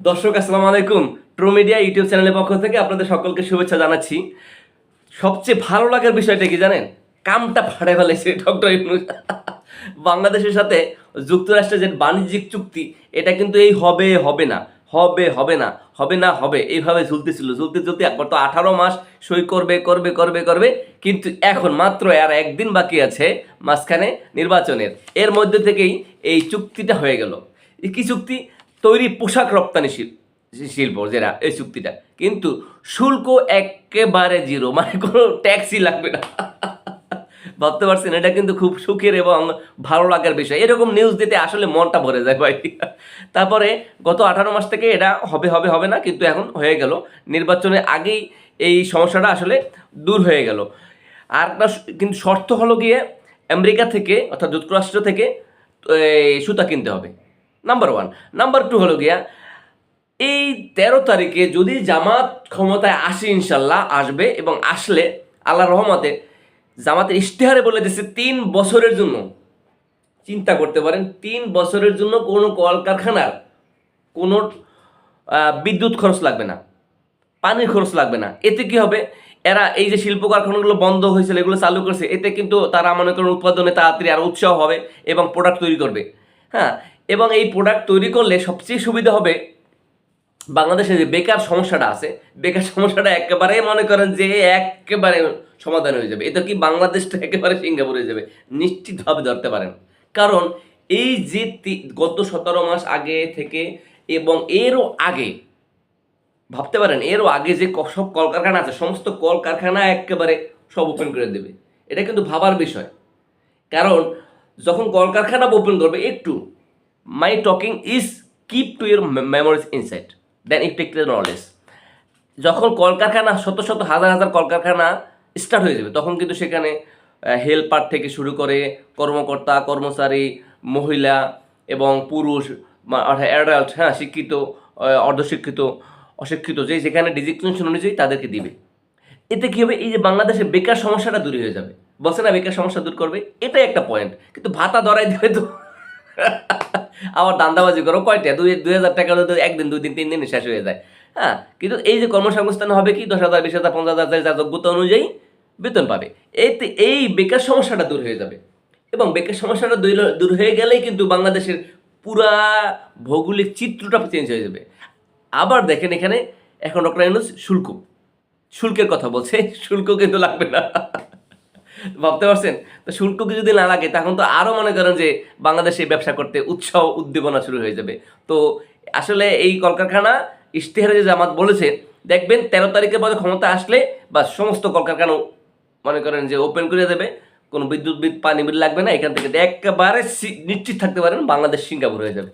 দর্শক, আসসালামু আলাইকুম। ট্রু মিডিয়া ইউটিউব চ্যানেলের পক্ষ থেকে আপনাদের সকলকে শুভেচ্ছা জানাচ্ছি। সবচেয়ে ভালো লাগার বিষয়টা কি জানেন? কামটা ফাড়ে ফেলেছে, ডক্টর বাংলাদেশের সাথে যুক্তরাষ্ট্রের যে বাণিজ্যিক চুক্তি, এটা কিন্তু এই হবে হবে না, হবে হবে না হবে না, হবে। এইভাবে ঝুলতেছিল, ঝুলতে ঝুলতে একবার তো আঠারো মাস সই করবে করবে করবে করবে, কিন্তু এখন মাত্র আর একদিন বাকি আছে মাঝখানে নির্বাচনের। এর মধ্যে থেকেই এই চুক্তিটা হয়ে গেল। কি চুক্তি? তৈরি পোশাক রপ্তানি শিল্প শিল্প যেটা, এই চুক্তিটা। কিন্তু শুল্ক একেবারে জিরো মানে কোনো ট্যাক্সই লাগবে না। ভাবতে পারছেন, এটা কিন্তু খুব সুখের এবং ভালো লাগার বিষয়। এরকম নিউজ দিতে আসলে মনটা ভরে যায় ভাই। তারপরে গত আঠারো মাস থেকে এটা হবে হবে হবে না, কিন্তু এখন হয়ে গেল। নির্বাচনের আগেই এই সমস্যাটা আসলে দূর হয়ে গেল। আর কিন্তু শর্ত হলো গিয়ে আমেরিকা থেকে, অর্থাৎ যুক্তরাষ্ট্র থেকে সুতা কিনতে হবে। নাম্বার ওয়ান নাম্বার টু হলো গিয়া, এই তেরো তারিখে যদি জামাত ক্ষমতায় আসে ইনশাল্লাহ, আসবে এবং আসলে আল্লাহ রহমতে জামাতের ইশতেহারে বলে দিচ্ছে তিন বছরের জন্য। চিন্তা করতে পারেন, তিন বছরের জন্য কোনো কলকারখানার কোনো বিদ্যুৎ খরচ লাগবে না, পানির খরচ লাগবে না। এতে কি হবে? এরা এই যে শিল্প কারখানাগুলো বন্ধ হয়েছিল এগুলো চালু করছে, এতে কিন্তু তারা মনে করেন উৎপাদনে তাড়াতাড়ি আরও উৎসাহ হবে এবং প্রোডাক্ট তৈরি করবে। হ্যাঁ এবং এই প্রোডাক্ট তৈরি করলে সবচেয়ে সুবিধা হবে বাংলাদেশে যে বেকার সমস্যাটা আছে, বেকার সমস্যাটা একেবারে মনে করেন যে একেবারে সমাধান হয়ে যাবে। এটা কি বাংলাদেশটা একেবারে সিঙ্গাপুর হয়ে যাবে? নিশ্চিতভাবে ধরতে পারেন। কারণ এই যে গত সতেরো মাস আগে থেকে এবং এরও আগে, ভাবতে পারেন, এরও আগে যে সব কলকারখানা আছে, সমস্ত কলকারখানা একেবারে সব ওপেন করে দেবে। এটা কিন্তু ভাবার বিষয়। কারণ যখন কলকারখানা ওপেন করবে, একটু my talking is keep to your memories insight then it take knowledge যখন কলকারখানা, শত শত, হাজার হাজার কলকারখানা স্টার্ট হয়ে যাবে, তখন কিন্তু সেখানে হেল্পার থেকে শুরু করে কর্মকর্তা, কর্মচারী, মহিলা এবং পুরুষ অ্যাডাল্ট হ্যাঁ শিক্ষিত অর্ধশিক্ষিত, অশিক্ষিত যে যেখানে ডিজিগনেশন অনুযায়ী তাদেরকে দিবে। এতে কী হবে? এই যে বাংলাদেশের বেকার সমস্যাটা দূর হয়ে যাবে। বলছে না, বেকার সমস্যা দূর করবে? এটাই একটা পয়েন্ট কিন্তু ভাতা ধরাই দেবে তো? আবার দান্দাবাজি করো, কয়টা? দুই দুই হাজার টাকা একদিন, দুই দিন, তিন দিন শেষ হয়ে যায়। হ্যাঁ কিন্তু এই যে কর্মসংস্থান হবে কি? দশ হাজার, বিশ হাজার, পঞ্চাশ হাজার যার যোগ্যতা অনুযায়ী বেতন পাবে। এতে এই বেকার সমস্যাটা দূর হয়ে যাবে। এবং বেকার সমস্যাটা দূর হয়ে গেলেই কিন্তু বাংলাদেশের পুরা ভৌগোলিক চিত্রটা চেঞ্জ হয়ে যাবে। আবার দেখেন এখানে এখন ডক্টর শুল্ক। শুল্কের কথা বলছে, শুল্ক কিন্তু লাগবে না। ভাবতে পারছেন? তো শুল্ককে যদি না লাগে, তখন তো আরও মনে করেন যে বাংলাদেশে ব্যবসা করতে উৎসাহ, উদ্দীপনা শুরু হয়ে যাবে। তো আসলে এই কলকারখানা ইশতেহারে যে জামাত বলেছে, দেখবেন তেরো তারিখের পরে ক্ষমতা আসলে বা সমস্ত কলকারখানা মনে করেন যে ওপেন করে দেবে, কোনো বিদ্যুৎ বিদ পানি, বিল লাগবে না, এখান থেকে একেবারে নিশ্চিত থাকতে পারেন বাংলাদেশ সিঙ্গাপুর হয়ে যাবে।